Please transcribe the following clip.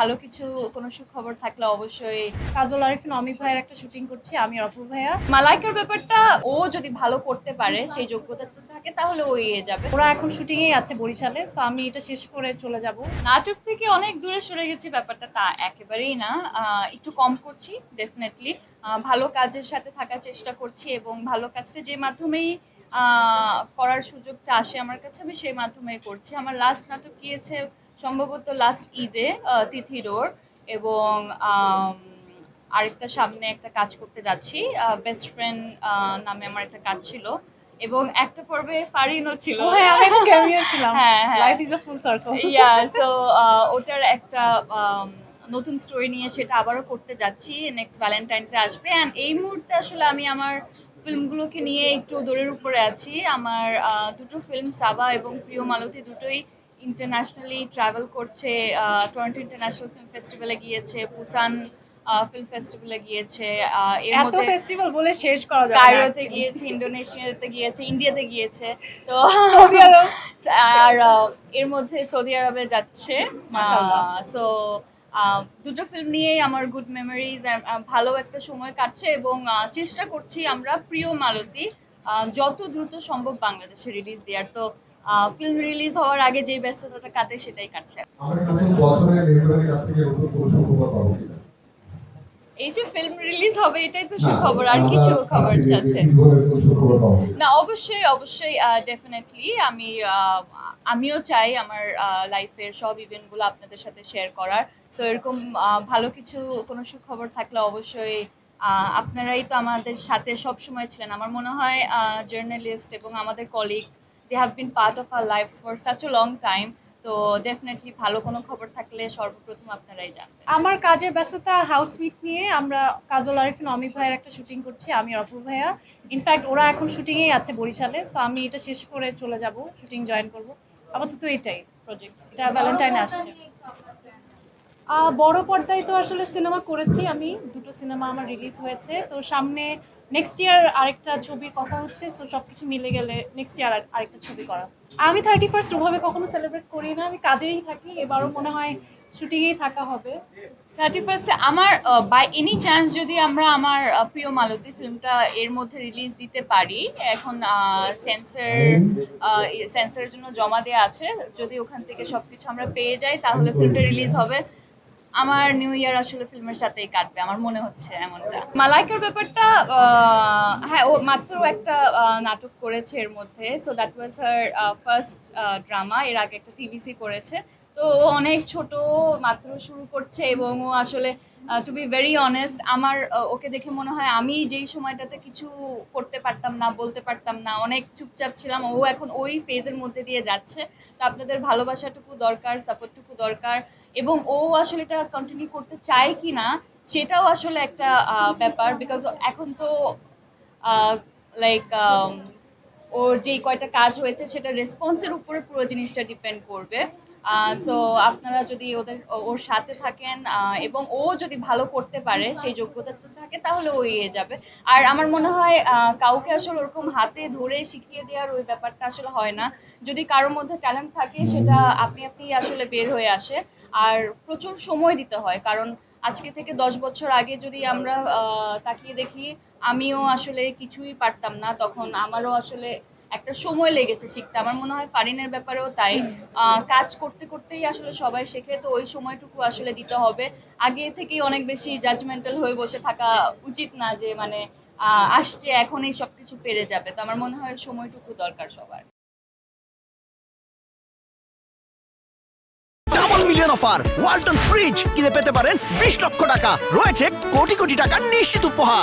ভালো কিছু, কোনো সুখবর থাকলে অবশ্যই কাজল আরিফিন অমিত ভাইয়ের একটা শুটিং করছি, আমি আর ভাইয়া। মালাইকার ব্যাপারটা ও যদি ভালো করতে পারে, সেই যোগ্যতা তো থাকে, তাহলে ও এগিয়ে যাবে। ওরা এখন শুটিং এই আছে বরিশালে সো আমি এটা শেষ করে চলে যাব। নাটক থেকে অনেক দূরে সরে গেছি, ব্যাপারটা তা একেবারেই না। একটু কম করছি ডেফিনেটলি ভালো কাজের সাথে থাকার চেষ্টা করছি এবং ভালো কাজটা যে মাধ্যমেই করার সুযোগটা আসে আমার কাছে আমি সেই মাধ্যমে করছি। আমার লাস্ট নাটক গিয়েছে সম্ভবত লাস্ট ঈদে আহ, তিথি ডোর এবং আরেকটা সামনে একটা কাজ করতে যাচ্ছি। বেস্ট ফ্রেন্ড নামে আমার একটা কাজ ছিল এবং একটা পর্বে ফারিনও ছিল। হ্যাঁ আমি একটা ক্যামিও ছিলাম। হ্যাঁ, হ্যাঁ। Life is a full circle yeah so ওটার একটা নতুন স্টোরি নিয়ে সেটা আবারও করতে যাচ্ছি। নেক্সট ভ্যালেন্টাইন্সে আসবে। অ্যান্ড এই মুহূর্তে আসলে আমি আমার ফিল্মগুলোকে নিয়ে একটু দৌড়ের উপরে আছি। আমার দুটো ফিল্ম সাবা এবং প্রিয় মালতী দুটোই ইন্টারন্যাশনালি ট্রাভেল করছে। টরন্টো ইন্টারন্যাশনাল ফিল্ম ফেস্টিভ্যালে গিয়েছে পুসান ফিল্ম ফেস্টিভ্যালে গিয়েছে এর মধ্যে ফেস্টিভ্যাল বলে শেষ করা যাবে কায়রোতে গিয়েছে ইন্দোনেশিয়াতে গিয়েছে ইন্ডিয়াতে গিয়েছে তো সৌদি আরব আর এর মধ্যে সৌদি আরবে যাচ্ছে। সো দুটো ফিল্ম নিয়েই আমার গুড মেমোরিজ ভালো একটা সময় কাটছে এবং চেষ্টা করছি আমরা প্রিয় মালতী যত দ্রুত সম্ভব বাংলাদেশে রিলিজ দেওয়ার। তো ফিল্ম রিলিজ হওয়ার আগে যে ব্যস্ততাটা কাটে সেটাই কাটছে। আমরা নতুন বছরের নির্বাচনের কাছ থেকে কোনো সুখবর পাবো কিনা? এই যে ফিল্ম রিলিজ হবে এটাই তো সুখবর আর কিছু খবর চাচ্ছে? না অবশ্যই অবশ্যই ডেফিনেটলি আমি আমিও চাই আমার লাইফের সব ইভেন্টগুলো আপনাদের সাথে শেয়ার করার। সো এরকম ভালো কিছু কোনো সুখবর থাকলে অবশ্যই আহ, আপনারাই তো আমাদের সাথে সব সময় ছিলেন। আমার মনে হয় জার্নালিস্ট এবং আমাদের colleague they have been part of our life for such a long time তো ডেফিনেটলি ভালো কোনো খবর থাকলে সর্বপ্রথম আপনারাই জানবেন। আমার কাজের ব্যস্ততা হাউস উইক নিয়ে আমরা কাজল আরিফিন অমি ভাইয়ের একটা শুটিং করছি, আমি অপূর্ব ভাইয়া। ইনফ্যাক্ট ওরা এখন শুটিংয়েই আছে বরিশালে সো আমি এটা শেষ করে চলে যাব শুটিং জয়েন করব। আপাতত এটাই প্রজেক্ট এটা ভ্যালেন্টাইন আসছে। বড় পর্দায় তো আসলে সিনেমা করেছি আমি। দুটো সিনেমা আমার রিলিজ হয়েছে। তো সামনে নেক্সট ইয়ার আরেকটা ছবির কথা হচ্ছে সো সব কিছু মিলে গেলে নেক্সট ইয়ার আরেকটা ছবি করা। আমি থার্টি ফার্স্ট ওভাবে কখনো সেলিব্রেট করি না, আমি কাজেই থাকি, এবারও মনে হয় শুটিংয়েই থাকা হবে। থার্টি ফার্স্টে আমার বাই এনি চান্স যদি আমরা আমার প্রিয় মালতী ফিল্মটা এর মধ্যে রিলিজ দিতে পারি, এখন সেন্সার সেন্সারের জন্য জমা দেওয়া আছে, যদি ওখান থেকে সবকিছু আমরা পেয়ে যাই, তাহলে ফিল্মটা রিলিজ হবে। আমার নিউ ইয়ার আসলে ফিল্মের সাথেই কাটবে, আমার মনে হচ্ছে এমনটা। মালাইকার ব্যাপারটা হ্যাঁ ও মাত্র একটা নাটক করেছে এর মধ্যে so that was her first drama এর আগে একটা টিভিসি করেছে। তো ও অনেক ছোট মাত্র শুরু করছে এবং ও আসলে টু বি ভেরি অনেস্ট আমার ওকে দেখে মনে হয় আমি যেই সময়টাতে কিছু করতে পারতাম না, বলতে পারতাম না, অনেক চুপচাপ ছিলাম, ও এখন ওই ফেজের মধ্যে দিয়ে যাচ্ছে। তো আপনাদের ভালোবাসাটুকু দরকার সাপোর্টটুকু দরকার, এবং ও আসলে এটা কন্টিনিউ করতে চায় কি না, সেটাও আসলে একটা ব্যাপার বিকজ এখন তো লাইক ওর যেই কয়টা কাজ হয়েছে, সেটা রেসপন্সের উপরে পুরো জিনিসটা ডিপেন্ড করবে। সো আপনারা যদি ওদের ওর সাথে থাকেন এবং ও যদি ভালো করতে পারে, সেই যোগ্যতা তো থাকে, তাহলে ও এগিয়ে যাবে। আর আমার মনে হয় কাউকে আসলে ওরকম হাতে ধরে শিখিয়ে দেওয়ার ওই ব্যাপারটা আসলে হয় না। যদি কারোর মধ্যে ট্যালেন্ট থাকে, সেটা আপনি আপনি আসলে বের হয়ে আসে। আর প্রচুর সময় দিতে হয়, কারণ আজকে থেকে দশ বছর আগে যদি আমরা তাকিয়ে দেখি, আমিও আসলে কিছুই পারতাম না, তখন আমারও আসলে একটা সময় লেগেছে শিখতে। আমার মনে হয় ফারিনের ব্যাপারেও তাই। আহ, কাজ করতে করতেই আসলে সবাই শেখে তো ওই সময়টুকু আসলে দিতে হবে। আগে থেকেই অনেক বেশি জাজমেন্টাল হয়ে বসে থাকা উচিত না যে মানে আহ, আসছে এখনই সব কিছু পেরে যাবে। তো আমার মনে হয় সময়টুকু দরকার সবার। মিলিয়ন অফার ওয়ালটন ফ্রিজ কিনে পেতে পারেন বিশ লক্ষ টাকা। রয়েছে কোটি কোটি টাকার নিশ্চিত উপহার।